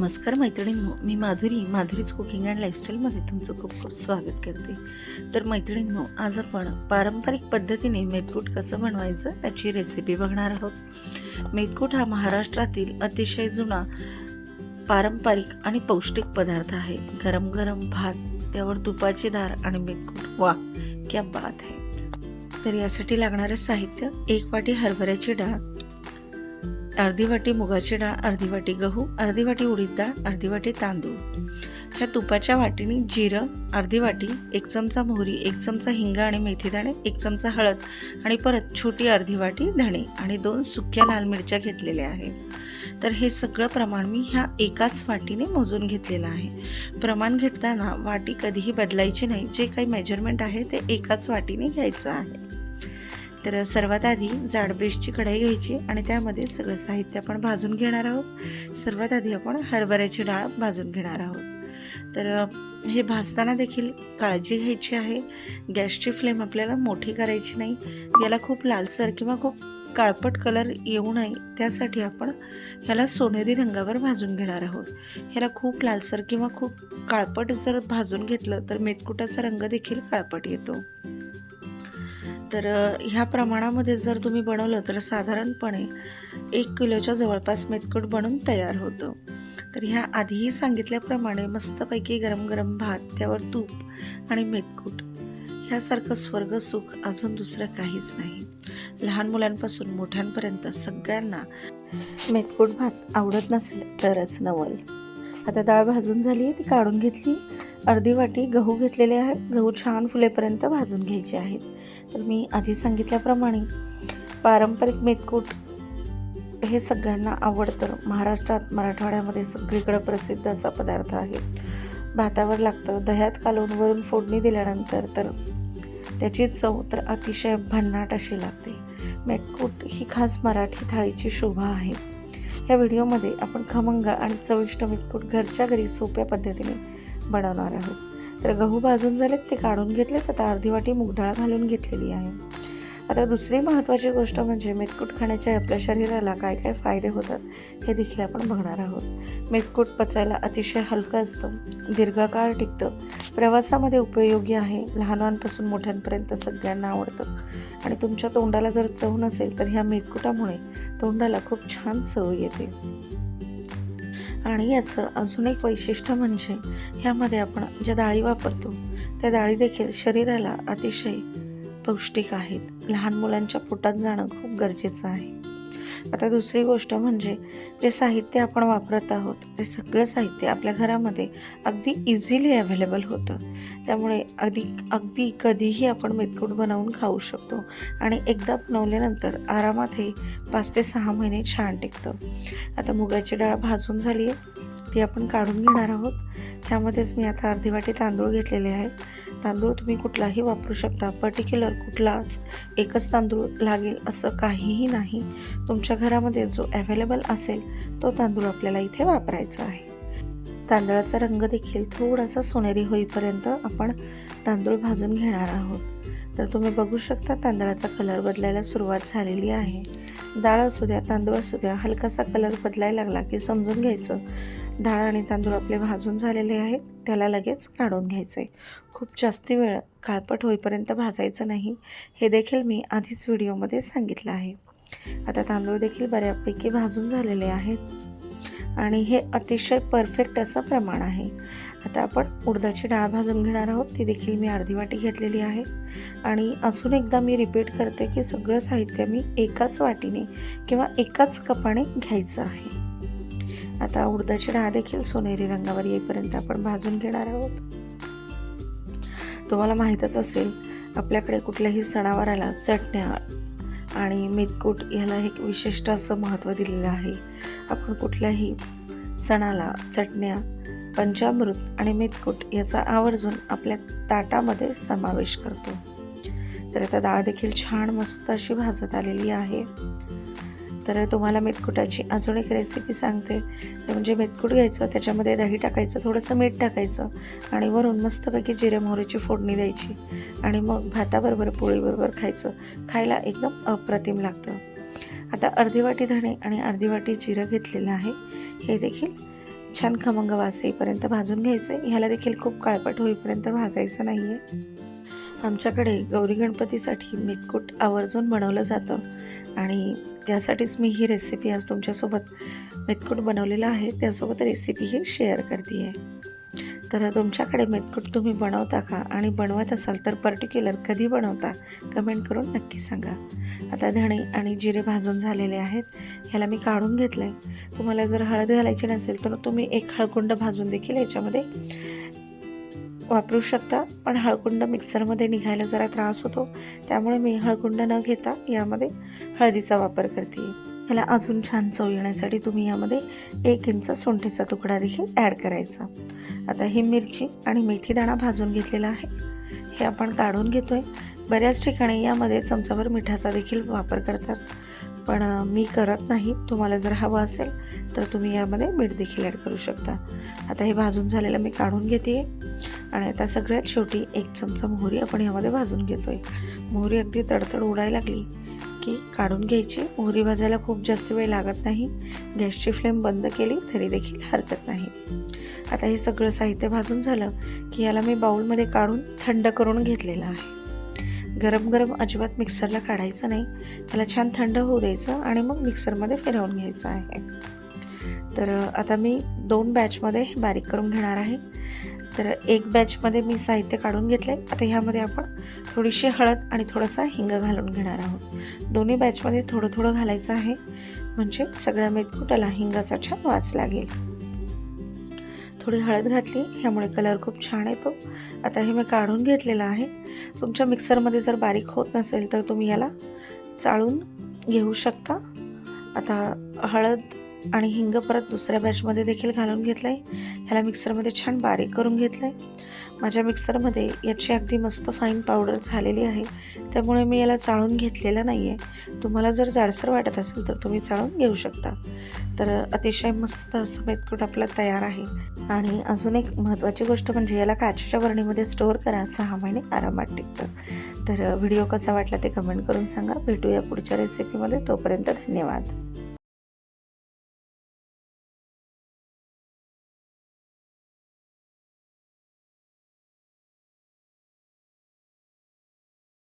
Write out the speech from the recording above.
नमस्कार मैत्रिणींनो मी माधुरी माधुरीच कुकिंग अँड लाईफस्टाईलमध्ये तुमचं खूप खूप स्वागत करते. तर मैत्रिणींनो आज आपण पारंपरिक पद्धतीने मेदकूट कसं बनवायचं त्याची रेसिपी बघणार आहोत. मेदकूट हा महाराष्ट्रातील अतिशय जुना पारंपरिक आणि पौष्टिक पदार्थ आहे. गरम गरम भात त्यावर तुपाची धार आणि मेदकूट वा क्या बात आहे तर यासाठी लागणारं साहित्य एक वाटी हरभऱ्याची डाळ अर्धी वाटी मुगाची डाळ अर्धी वाटी गहू अर्धी वाटी उडीद डाळ अर्धी वाटी तांदूळ. ह्या तुपाच्या वाटीने जिरं अर्धी वाटी एक चमचा मोहरी एक चमचा हिंग आणि मेथीदाणे एक चमचा हळद आणि परत छोटी अर्धी वाटी धणे आणि दोन सुक्या लाल मिरच्या घेतलेल्या आहेत. तर हे सगळं प्रमाण मी ह्या एकाच वाटीने मोजून घेतलेलं आहे. प्रमाण घेताना वाटी कधीही बदलायची नाही. जे काही मेजरमेंट आहे ते एकाच वाटीने घ्यायचं आहे. तर सर्वात आधी जाड बेसची कढाई घ्यायची आणि त्यामध्ये सगळं साहित्य आपण भाजून घेणार आहोत. सर्वात आधी आपण हरभऱ्याची डाळ भाजून घेणार आहोत. तर हे भाजताना देखील काळजी घ्यायची आहे. गॅसची फ्लेम आपल्याला मोठी करायची नाही. याला खूप लालसर किंवा खूप काळपट कलर येऊ नये. त्यासाठी आपण ह्याला सोनेरी रंगावर भाजून घेणार आहोत. ह्याला खूप लालसर किंवा खूप काळपट जर भाजून घेतलं तर मेतकुटाचा रंग देखील काळपट येतो. तर ह्या प्रमाणामध्ये जर तुम्ही बनवलं तर साधारणपणे एक किलोच्या जवळपास मेतकूट बनून तयार होतं. तर ह्या आधीही सांगितल्याप्रमाणे मस्तपैकी गरम गरम भात त्यावर तूप आणि मेतकूट ह्यासारखं स्वर्ग सुख अजून दुसरं काहीच नाही. लहान मुलांपासून मोठ्यांपर्यंत सगळ्यांना मेतकूट भात आवडत नसेल तरच नवल. आता डाळ भाजून झाली आहे ती काढून घेतली. अर्धी वाटी गहू घेतलेले आहेत गहू छान फुलेपर्यंत भाजून घ्यायचे आहेत. तर मी आधी सांगितल्याप्रमाणे पारंपरिक मेतकूट हे सगळ्यांना आवडतं. महाराष्ट्रात मराठवाड्यामध्ये सगळीकडं प्रसिद्ध असा पदार्थ आहे. भातावर लागतं. दह्यात कालवून वरून फोडणी दिल्यानंतर तर त्याची चव तर अतिशय भन्नाट अशी लागते. मेटकूट ही खास मराठी थाळीची शोभा आहे. या व्हिडिओमध्ये आपण खमंग आणि चविष्ट मिटकूट घरच्या घरी सोप्या पद्धतीने बनवणार आहोत. तर गहू भाजून झालेत ते काढून घेतलेत आता अर्धी वाटी मुगडाळ घालून घेतलेली आहे. आता दुसरी महत्त्वाची गोष्ट म्हणजे मेतकूट खाण्याचे आपल्या शरीराला काय काय फायदे होतात हे देखील आपण बघणार आहोत. मेतकूट पचायला अतिशय हलकं असतं दीर्घकाळ टिकतं प्रवासामध्ये उपयोगी आहे लहानांपासून मोठ्यांपर्यंत सगळ्यांना आवडतं. आणि तुमच्या तोंडाला जर चव नसेल तर ह्या मेतकुटामुळे तोंडाला खूप छान चव येते. आणि याचं अजून एक वैशिष्ट्य म्हणजे ह्यामध्ये आपण ज्या डाळी वापरतो त्या डाळी देखील शरीराला अतिशय पौष्टिक आहेत. लहान मुलांच्या पोटात जाणं खूप गरजेचं आहे. आता दुसरी गोष्ट म्हणजे जे साहित्य आपण वापरत आहोत ते सगळं साहित्य आपल्या घरामध्ये अगदी इझिली अवेलेबल होतं. त्यामुळे अधिक अगदी कधीही आपण मेतकूट बनवून खाऊ शकतो. आणि एकदा बनवल्यानंतर आरामात हे पाच ते सहा महिने छान टिकतं. आता मुगाची डाळ भाजून झाली आहे ती आपण काढून घेणार आहोत. त्यामध्येच मी आता अर्धी वाटी तांदूळ घेतलेले आहेत. तांदूळ तुम्ही कुठलाही वापरू शकता. पर्टिक्युलर कुठलाच एकच तांदूळ लागेल असं काहीही नाही. तुमच्या घरामध्ये जो अवेलेबल असेल तो तांदूळ आपल्याला इथे वापरायचा आहे. तांदळाचा रंग देखील थोडासा सोनेरी होईपर्यंत आपण तांदूळ भाजून घेणार आहोत. तर तुम्ही बघू शकता तांदळाचा कलर बदलायला सुरुवात झालेली आहे. डाळ असू द्या तांदूळ असू द्या हलकासा कलर बदलायला लागला की समजून घ्यायचं. डाळ आणि तांदूळ आपले भाजून झालेले आहेत. त्याला लगेच काढून घ्यायचं. आहे खूप जास्त वेळ काळपट होईपर्यंत भाजायचं नाही. हे देखील मी आधीच व्हिडिओमध्ये सांगितलं आहे. आता तांदूळ देखील बऱ्यापैकी भाजून झालेले आहेत. आणि हे अतिशय परफेक्ट असं प्रमाण आहे. आता आपण उडदाची डाळ भाजून घेणार आहोत. ती देखील मी अर्धी वाटी घेतलेली आहे. आणि अजून एकदा मी रिपीट करते की सगळं साहित्य मी एकाच वाटीने किंवा एकाच कपाने घ्यायचं आहे. आता उडदाची डाळ देखील सोनेरी रंगावर येईपर्यंत आपण भाजून घेणार आहोत. तुम्हाला माहीतच असेल आपल्याकडे कुठल्याही सणावाराला चटण्या आणि मेतकूट ह्याला एक विशिष्ट असं महत्त्व दिलेलं आहे. आपण कुठल्याही सणाला चटण्या पंचामृत आणि मेतकूट याचा आवर्जून आपल्या ताटामध्ये समावेश करतो. तर आता डाळ देखील छान मस्त अशी भाजत आलेली आहे. तर तुम्हाला मेतकुटाची अजून एक रेसिपी सांगते. ते म्हणजे मेतकूट घ्यायचं त्याच्यामध्ये दही टाकायचं थोडंसं मीठ टाकायचं आणि वरून मस्तपैकी जिरे मोहरीची फोडणी द्यायची आणि मग भाताबरोबर पोळीबरोबर खायचं. खायला एकदम अप्रतिम लागतं. आता अर्धी वाटी धणे आणि अर्धी वाटी जिरं घेतलेलं आहे. हे देखील छान खमंग वास येईपर्यंत भाजून घ्यायचं. ह्याला देखील खूप काळपट होईपर्यंत भाजायचं नाही आहे आमच्याकडे गौरी गणपतीसाठी मेथकूट आवर्जून बनवलं जातं. आणि त्यासाठीच मी ही रेसिपी आज तुमच्यासोबत मेथकूट बनवलेलं आहे. त्यासोबत रेसिपीही शेअर करते आहे तर तुमच्याकडे मेथकूट तुम्ही बनवता का? आणि बनवत असाल तर पर्टिक्युलर कधी बनवता? कमेंट करून नक्की सांगा. आता धणे आणि जिरे भाजून झालेले आहेत. ह्याला मी काढून घेतलं आहे तुम्हाला जर हळद घालायची नसेल तर तुम्ही एक हळकुंड भाजून देखील याच्यामध्ये वापरू शकता पण हळकुंड मिक्सरमध्ये निघायला जरा त्रास होतो. त्यामुळे मी हळकुंड न घेता यामध्ये हळदीचा वापर करते. ह्याला अजून छान चव येण्यासाठी तुम्ही यामध्ये एक इंच सोंठेचा तुकडा देखील ॲड करायचा. आता ही मिरची आणि मेथी दाणा भाजून घेतलेला आहे. हे आपण काढून घेतो आहे बऱ्याच ठिकाणी यामध्ये चमचाभर मिठाचा देखील वापर करतात. पण मी करत नाही. तुम्हाला जर हवं असेल तर तुम्ही यामध्ये मीठ देखील ॲड करू शकता. आता हे भाजून झालेलं मी काढून घेते आणि आता सगळ्यात शेवटी एक चमचा मोहरी आपण यामध्ये भाजून घेतोय. मोहरी अगदी तडतड उडायला लागली की काढून घ्यायची. मोहरी भाजायला खूप जास्त वेळ लागत नाही. गॅसची फ्लेम बंद केली तरी देखील हरकत नाही. आता हे सगळं साहित्य भाजून झालं की याला मी बाऊलमध्ये काढून थंड करून घेतलेलं आहे. गरम गरम अजिबात मिक्सरला काढायचं नाही. त्याला छान थंड होऊ द्यायचं आणि मग मिक्सरमध्ये फिरवून घ्यायचं आहे. तर आता मी दोन बॅचमध्ये बारीक करून घेणार आहे. तर एक बॅचमध्ये मी साहित्य काढून घेतलं आहे आता ह्यामध्ये आपण थोडीशी हळद आणि थोडासा हिंग घालून घेणार आहोत. दोन्ही बॅचमध्ये थोडं थोडं घालायचं आहे. म्हणजे सगळ्या मेदकुटाला हिंगाचा छान वास लागेल. थोडी हळद घातली ह्यामुळे कलर खूप छान येतो. आता हे मी काढून घेतलेलं आहे. तुमच्या मिक्सरमध्ये जर बारीक होत नसेल तर तुम्ही याला चाळून घेऊ शकता. आता हळद आणि हिंग परत दुसऱ्या बॅचमध्ये देखील घालून घेतलं आहे ह्याला मिक्सरमध्ये छान बारीक करून घेतलं आहे माझ्या मिक्सरमध्ये याची अगदी मस्त फाईन पावडर झालेली आहे. त्यामुळे मी याला चाळून घेतलेलं नाही आहे तुम्हाला जर जाडसर वाटत असेल तर तुम्ही चाळून घेऊ शकता. तर अतिशय मस्त असं मेतकूट आपलं तयार आहे. आणि अजून एक महत्त्वाची गोष्ट म्हणजे याला काचेच्या बरणीमध्ये स्टोअर करा. सहा महिने आरामात टिकतं. तर व्हिडिओ कसा वाटला ते कमेंट करून सांगा. भेटूया पुढच्या रेसिपीमध्ये तोपर्यंत धन्यवाद.